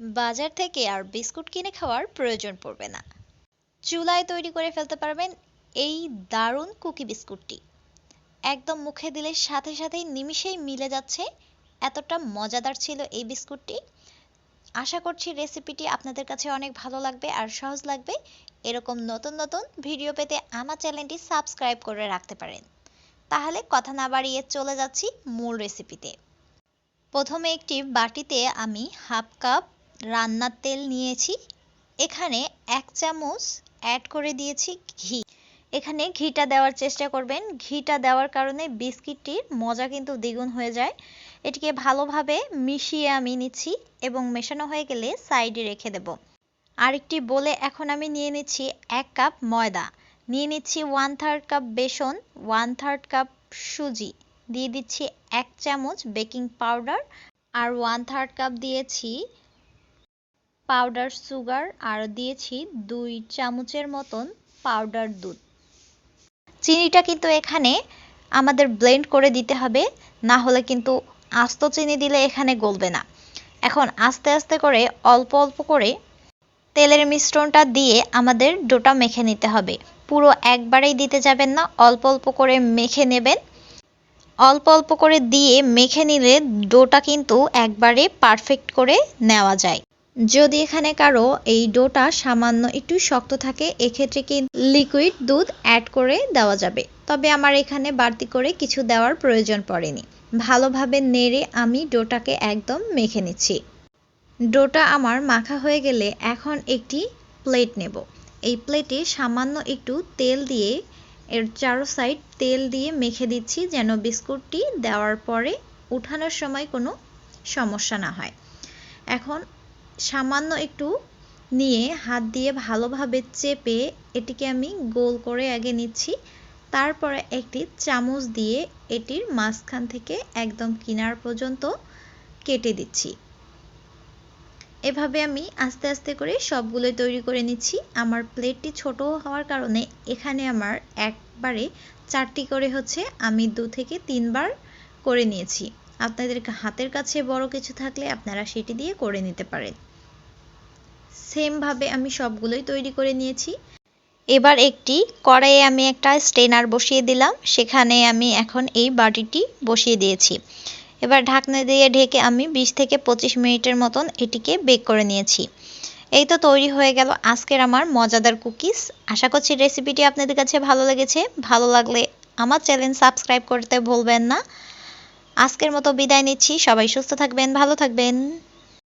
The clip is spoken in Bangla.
বাজার থেকে আর বিস্কুট কিনে খাওয়ার প্রয়োজন পড়বে না। চুলায় তৈরি করে ফেলতে পারবেন এই দারুণ কুকি বিস্কুটটি। একদম মুখে দিলে সাথে সাথেই নিমিষেই মিলে যাচ্ছে, এতটা মজাদার ছিল এই বিস্কুটটি। আশা করছি রেসিপিটি আপনাদের কাছে অনেক ভালো লাগবে আর সহজ লাগবে। এরকম নতুন নতুন ভিডিও পেতে আমার চ্যানেলটি সাবস্ক্রাইব করে রাখতে পারেন। তাহলে কথা না বাড়িয়ে চলে যাচ্ছি মূল রেসিপিতে। প্রথমে একটি বাটিতে আমি হাফ কাপ রান্নার তেল নিয়েছি। এখানে এক চামচ অ্যাড করে দিয়েছি ঘি। এখানে ঘিটা দেওয়ার চেষ্টা করবেন। ঘিটা দেওয়ার কারণে বিস্কিটটির মজা কিন্তু দ্বিগুণ হয়ে যায়। এটিকে ভালোভাবে মিশিয়ে আমি নিচ্ছি এবং মেশানো হয়ে গেলে সাইডে রেখে দেব। আরেকটি বলে এখন আমি নিয়ে নিচ্ছি এক কাপ ময়দা। নিয়ে নিচ্ছি ওয়ান থার্ড কাপ বেসন ওয়ান থার্ড কাপ সুজি। দিয়ে দিচ্ছি এক চামচ বেকিং পাউডার আর ওয়ান থার্ড কাপ দিয়েছি পাউডার সুগার আর দিয়েছি দুই চামচের মতন পাউডার দুধ। চিনিটা কিন্তু এখানে আমাদের ব্লেন্ড করে দিতে হবে, না হলে কিন্তু আস্ত চিনি দিলে এখানে গলবে না। এখন আস্তে আস্তে করে অল্প অল্প করে তেলের মিশ্রণটা দিয়ে আমাদের ডোটা মেখে নিতে হবে। পুরো একবারেই দিতে যাবেন না, অল্প অল্প করে মেখে নেবেন। অল্প অল্প করে দিয়ে মেখে নিলে ডোটা কিন্তু একবারে পারফেক্ট করে নেওয়া যায়। যদি এখানে কারও এই ডোটা সামান্য একটু শক্ত থাকে, এক্ষেত্রে কিন্তু লিকুইড দুধ অ্যাড করে দেওয়া যাবে? তবে আমার এখানে বাড়তি করে কিছু দেওয়ার প্রয়োজন পড়েনি। ভালোভাবে নেড়ে আমি ডোটাকে একদম মেখে নিচ্ছি। ডোটা আমার মাখা হয়ে গেলে এখন একটি প্লেট নেব। এই প্লেটে সামান্য একটু তেল দিয়ে, এর চারো সাইড তেল দিয়ে মেখে দিচ্ছি যেন বিস্কুটটি দেওয়ার পরে উঠানোর সময় কোনো সমস্যা না হয়। এখন সামান্য একটু নিয়ে হাত দিয়ে ভালোভাবে চেপে এটিকে আমি গোল করে আগে নিচ্ছি। তারপরে একটি চামচ দিয়ে এটির মাঝখান থেকে একদম কিনার পর্যন্ত কেটে দিচ্ছি। এভাবে আমি আস্তে আস্তে করে সবগুলো তৈরি করে নিচ্ছি। আমার প্লেটটি ছোট হওয়ার কারণে এখানে আমার একবারে চারটি করে হচ্ছে আমি দু থেকে তিনবার করে নিয়েছি। আপনাদের হাতের কাছে বড় কিছু থাকলে আপনারা সেটি দিয়ে করে নিতে পারেন। সেমভাবে আমি সবগুলোই তৈরি করে নিয়েছি। এবার একটি কড়াইয়ে আমি একটা স্টেনার বসিয়ে দিলাম। সেখানে আমি এখন এই বাটিটি বসিয়ে দিয়েছি। এবার ঢাকনা দিয়ে ঢেকে আমি বিশ থেকে পঁচিশ মিনিটের মতন এটিকে বেক করে নিয়েছি। এই তো তৈরি হয়ে গেল আজকের আমার মজাদার কুকিজ। আশা করছি রেসিপিটি আপনাদের কাছে ভালো লেগেছে। ভালো লাগলে আমার চ্যানেল সাবস্ক্রাইব করতে ভুলবেন না। আজকের মতো বিদায় নিচ্ছি। সবাই সুস্থ থাকবেন ভালো থাকবেন।